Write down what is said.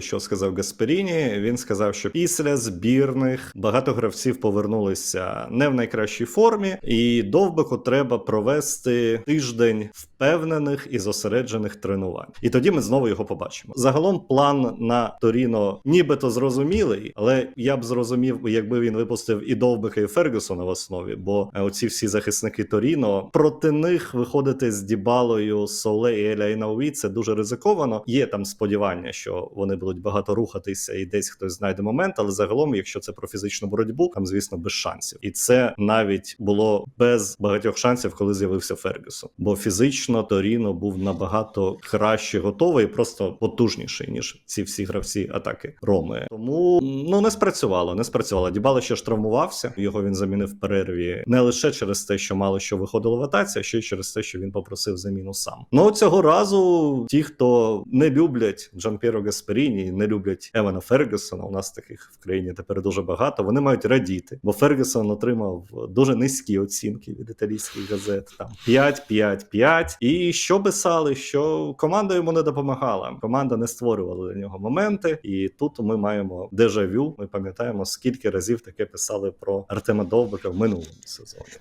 Що сказав Гасперіні? Він сказав, що після збірних багато гравців повернулися не в найкращій формі, і довбику треба провести тиждень впевнених і зосереджених тренувань. І тоді ми знову його побачимо. Загалом план на Торіно нібито зрозумілий, але я б зрозумів, якби він випустив і Довбика, і Фергюсона в основі, бо е, оці всі захисники Торіно проти них виходити з Дібалою, Соле і Еля це дуже ризиковано. Є там сподівання, що вони будуть багато рухатися, і десь хтось знайде момент. Але загалом, якщо це про фізичну боротьбу, там звісно без шансів. І це навіть було без багатьох шансів, коли з'явився Фергюсон. Бо фізично Торіно був набагато краще готовий, просто потужніший ніж ці всі гравці атаки Роми. Тому ну не спрацювало, не спрацювало. Дібало ще ж. Його він замінив в перерві не лише через те, що мало що виходило в атаці, а ще й через те, що він попросив заміну сам. Ну цього разу ті, хто не люблять Джампіро Гасперіні, не люблять Евана Фергюсона. У нас таких в країні тепер дуже багато. Вони мають радіти, бо Фергюсон отримав дуже низькі оцінки від італійських газет. Там 5, 5, 5. І що писали, що команда йому не допомагала. Команда не створювала для нього моменти. І тут ми маємо дежавю. Ми пам'ятаємо, скільки разів таке писали про Артема Довбика в минулому сезоні.